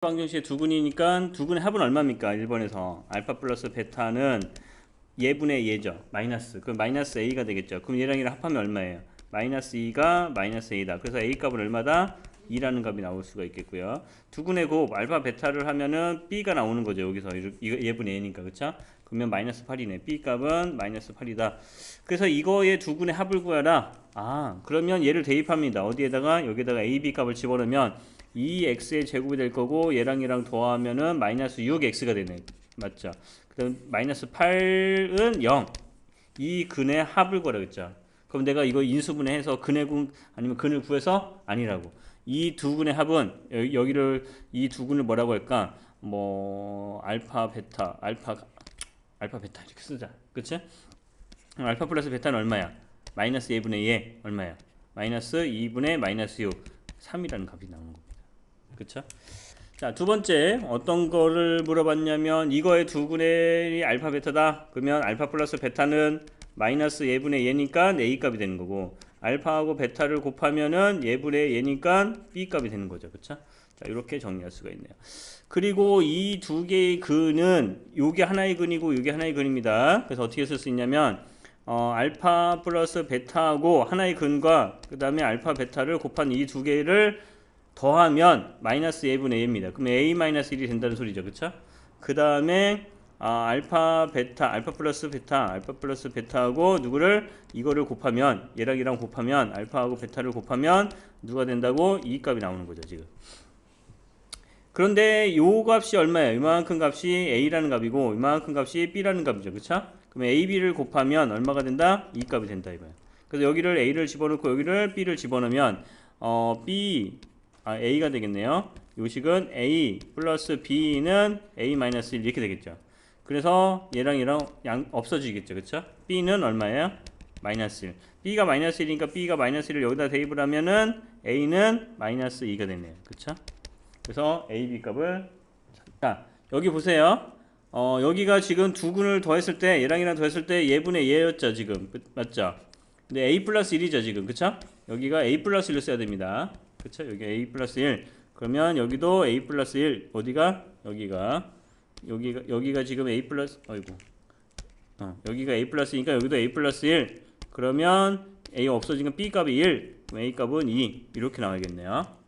방정식의 두근이니까 두근의 합은 얼마입니까? 1번에서 알파 플러스 베타는 예분의 예죠. 마이너스. 그럼 마이너스 a가 되겠죠. 그럼 얘랑 얘랑 합하면 얼마예요? 마이너스 2가 마이너스 a다. 그래서 a 값은 얼마다? 2라는 값이 나올 수가 있겠고요. 두근의 곱 알파 베타를 하면은 b가 나오는 거죠. 여기서 이거 예분의 a니까 그렇죠? 그러면 마이너스 8이네. b 값은 마이너스 8이다. 그래서 이거의 두근의 합을 구하라. 아 그러면 얘를 대입합니다. 어디에다가 여기다가 a, b 값을 집어넣으면 2x의 제곱이 될 거고 얘랑 얘랑 더하면은 마이너스 6x가 되네. 맞죠? 그다음 마이너스 8은 0. 이 근의 합을 구하라 그랬죠. 그럼 내가 이거 인수분해해서 근의 군 아니면 근을 구해서 아니라고. 이두 근의 합은 여- 여기를 이두 근을 뭐라고 할까? 뭐 알파 베타 알파 알파 베타 이렇게 쓰자. 그치? 알파 플러스 베타는 얼마야? 마이너스 2분의 2 얼마야? 마이너스 2분의 마이너스 6 3이라는 값이 나오는 겁니다. 그쵸? 자, 두 번째 어떤 거를 물어봤냐면 이거의 두 분의 알파 베타다. 그러면 알파 플러스 베타는 마이너스 예분의 예니까 a 값이 되는 거고 알파하고 베타를 곱하면은 예분의 예니까 b 값이 되는 거죠. 그쵸? 자, 이렇게 정리할 수가 있네요. 그리고 이 두 개의 근은 요게 하나의 근이고 요게 하나의 근입니다. 그래서 어떻게 쓸 수 있냐면 어, 알파 플러스 베타하고 하나의 근과 그 다음에 알파 베타를 곱한 이 두 개를 더하면 마이너스 a분의 a입니다. 그럼 a 마이너스 1이 된다는 소리죠. 그쵸? 그 다음에 아, 알파 베타, 알파 플러스 베타, 알파 플러스 베타하고 누구를 이거를 곱하면 얘랑 얘랑 곱하면 알파하고 베타를 곱하면 누가 된다고 이 값이 나오는 거죠, 지금. 그런데 요 값이 얼마예요? 이만큼 값이 a라는 값이고 이만큼 값이 b라는 값이죠. 그쵸? 그럼 a, b를 곱하면 얼마가 된다? 이 값이 된다 이거예요. 그래서 여기를 a를 집어넣고 여기를 b를 집어넣으면 어, b 아, a가 되겠네요. 요식은 a 플러스 b는 a 마이너스 1 이렇게 되겠죠. 그래서 얘랑 얘랑 양 없어지겠죠. 그쵸? b는 얼마예요? 마이너스 1. b가 마이너스 1이니까 b가 마이너스 1을 여기다 대입을 하면은 a는 마이너스 2가 되네요. 그쵸? 그래서 a, b 값을 자 여기 보세요. 어 여기가 지금 두 근을 더했을 때 얘랑 얘랑 더했을 때 예분의 예였죠 지금 그- 맞죠? 근데 a 플러스 1이죠 지금 그쵸? 여기가 a 플러스 1을 써야 됩니다. 그쵸? 여기 a 플러스 1 그러면 여기도 a 플러스 1 어디가? 여기가 여기가 여기가 지금 a 플러스 어이구 어, 여기가 a 플러스니까 여기도 a 플러스 1 그러면 a 없어진 건 b 값이 1 그럼 a 값은 2 이렇게 나와야겠네요.